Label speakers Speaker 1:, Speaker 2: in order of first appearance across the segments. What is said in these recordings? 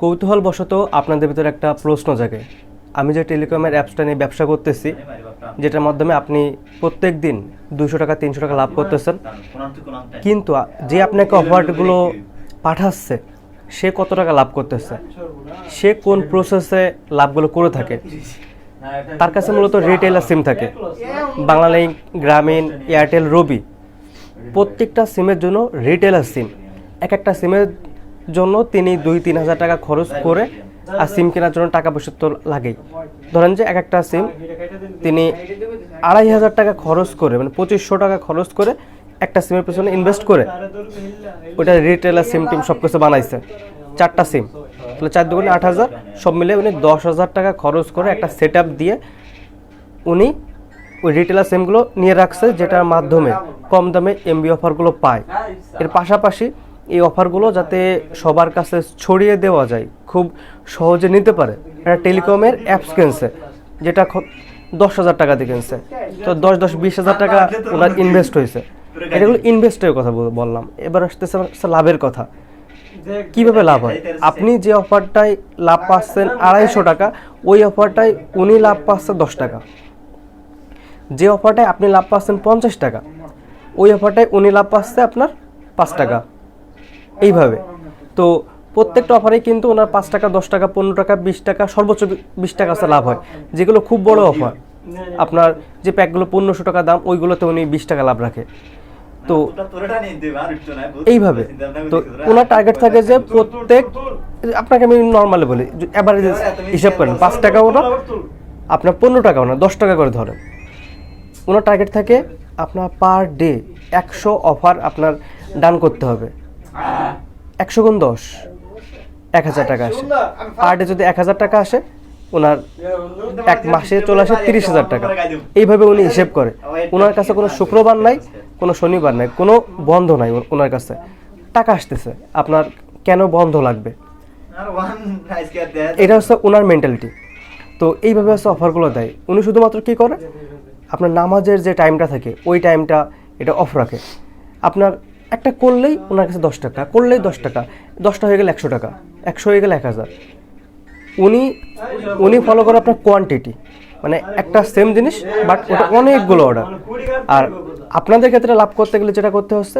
Speaker 1: কৌতূহলবশত আপনাদের ভিতরে একটা প্রশ্ন জাগে। আমি যে টেলিকমের অ্যাপসটা নিয়ে ব্যবসা করতেছি, যেটার মাধ্যমে আপনি প্রত্যেক দিন দুশো টাকা, তিনশো টাকা লাভ করতেছেন। কিন্তু যে আপনাকে অফারগুলো পাঠাচ্ছে, সে কত টাকা লাভ করতেছে? সে কোন প্রসেসে লাভগুলো করে থাকে? তার কাছে মূলত রিটেলার সিম থাকে। বাংলালিংক গ্রামীণ এয়ারটেল রবি। প্রত্যেকটা সিমের জন্য রিটেলার সিম এক একটা সিমের জন্য তিনি দুই, তিন হাজার টাকা খরচ করে আর সিম কেনার জন্য টাকা পয়সা তো লাগেই। ধরেন যে এক একটা সিম তিনি আড়াই হাজার টাকা খরচ করে মানে পঁচিশশো টাকা খরচ করে একটা সিমের পেছনে ইনভেস্ট করে ওটা রিটেলার সিম টিম সব কিছু বানাইছে। চারটা সিম তাহলে চার দুগুণে আট হাজার, সব মিলে উনি দশ হাজার টাকা খরচ করে একটা সেট দিয়ে উনি ওই রিটেলার সিমগুলো নিয়ে রাখছে, যেটার মাধ্যমে কম দামে এমবি অফারগুলো পায়। এর পাশাপাশি এই অফারগুলো যাতে সবার কাছে ছড়িয়ে দেওয়া যায়, খুব সহজে নিতে পারে। একটা টেলিকমের অ্যাপস কিনছে, যেটা দশ হাজার টাকা দিয়ে কিনছে। তো দশ দশ, বিশ হাজার টাকা ওনার ইনভেস্ট হয়েছে। এটাগুলো ইনভেস্টের কথা বললাম। এবার আসতেছে লাভের কথা। কীভাবে লাভ হয়? আপনি যে অফারটায় লাভ পাচ্ছেন আড়াইশো টাকা, ওই অফারটায় উনি লাভ পাচ্ছে দশ টাকা। যে অফারটায় আপনি লাভ পাচ্ছেন পঞ্চাশ টাকা, ওই অফারটায় উনি লাভ পাচ্ছে আপনার পাঁচ টাকা। এইভাবে। তো প্রত্যেকটা অফারে কিন্তু ওনার পাঁচ টাকা, দশ টাকা, পনেরো টাকা, বিশ টাকা, সর্বোচ্চ বিশ টাকা লাভ হয়। যেগুলো খুব বড় অফার আপনার যে প্যাকগুলো পনেরোশো টাকা দাম, ওইগুলোতে উনি বিশ টাকা লাভ রাখে। তো এইভাবে। তো ওনার টার্গেট থাকে যে প্রত্যেক আপনাকে আমি নর্মালি বলি এভারেজ হিসাব করেন, পাঁচ টাকা ওনার, আপনার পনেরো টাকা ওনার, দশ টাকা করে ধরেন। ওনার টার্গেট থাকে আপনার পার ডে একশো অফার আপনার ডান করতে হবে। একশো গুণ দশ। এক হাজার টাকা আসে। পার ডে যদি এক হাজার টাকা আসে, ওনার এক মাসে চলে আসে তিরিশ হাজার টাকা। এইভাবে উনি হিসেব করে। ওনার কাছে কোনো শুক্রবার নাই, কোনো শনিবার নাই, কোনো বন্ধ নাই ওনার কাছে। টাকা আসতেছে। আপনার কেন বন্ধ লাগবে? এটা হচ্ছে ওনার মেন্টালিটি তো এইভাবে হচ্ছে অফারগুলো দেয়। উনি শুধুমাত্র কি করে? আপনার নামাজের যে টাইমটা থাকে, ওই টাইমটা এটা অফ রাখে। আপনার একটা করলেই ওনার কাছে দশ টাকা, করলেই দশ টাকা, দশটা হয়ে গেলে একশো টাকা, একশো হয়ে গেলে এক হাজার। উনি উনি ফলো করে আপনার কোয়ান্টিটি মানে একটা সেম জিনিস বাট ওটা অনেকগুলো অর্ডার আর আপনাদের ক্ষেত্রে লাভ করতে গেলে যেটা করতে হচ্ছে,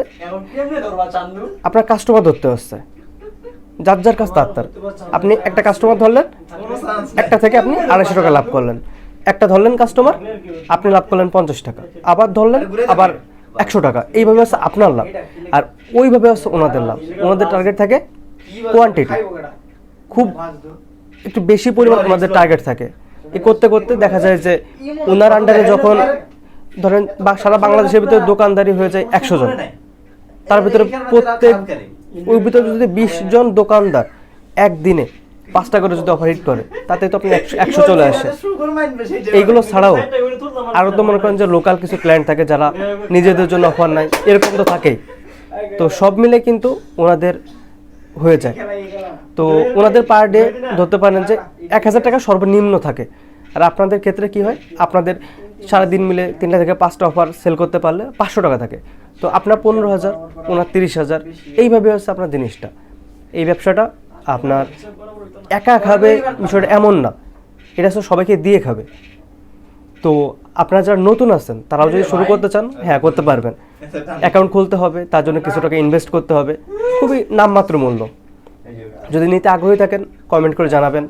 Speaker 1: আপনার কাস্টমার ধরতে হচ্ছে। যার যার তার তার। আপনি একটা কাস্টমার ধরলেন, একটা থেকে আপনি আড়াইশো টাকা লাভ করলেন। একটা ধরলেন কাস্টমার আপনি লাভ করলেন পঞ্চাশ টাকা। আবার ধরলেন, আবার একশো টাকা। এইভাবে হচ্ছে আপনার লাভ। আর ওইভাবে হচ্ছে ওনাদের লাভ। ওনাদের টার্গেট থাকে কোয়ান্টিটি খুব একটু বেশি পরিমাণ ওনাদের টার্গেট থাকে। এ করতে করতে দেখা যায় যে ওনার আন্ডারে যখন ধরেন সারা বাংলাদেশের ভিতরে দোকানদারি হয়ে যায় একশো জন। তার ভিতরে প্রত্যেক ওই ভিতরে যদি বিশ জন দোকানদার একদিনে পাঁচটা করে যদি অফার হিট করে, তাতে তো আপনি একশো চলে আসে। এইগুলো ছাড়াও আরও তো মনে করেন যে লোকাল কিছু ক্লায়েন্ট থাকে যারা নিজেদের জন্য অফার নাই, এরকম তো থাকেই। তো সব মিলে কিন্তু ওনাদের হয়ে যায়। তো ওনাদের পার ডে ধরতে পারেন যে এক হাজার টাকা সর্বনিম্ন থাকে। আর আপনাদের ক্ষেত্রে কি হয়? আপনাদের সারাদিন মিলে তিনটা থেকে পাঁচটা অফার সেল করতে পারলে পাঁচশো টাকা থাকে। তো আপনার পনেরো হাজার, ওনার তিরিশ হাজার, এইভাবে হচ্ছে আপনার জিনিসটা। এই ব্যবসাটা আপনার একা খাবে বিষয়টা এমন না। এটা সবাইকে দিয়ে খাবে। তো আপনারা যারা নতুন আছেন, তারাও যদি শুরু করতে চান হ্যাঁ করতে পারবেন। অ্যাকাউন্ট খুলতে হবে, তার জন্য কিছু টাকা ইনভেস্ট করতে হবে। খুবই নামমাত্র মূল্য। যদি নিতে আগ্রহী থাকেন কমেন্ট করে জানাবেন।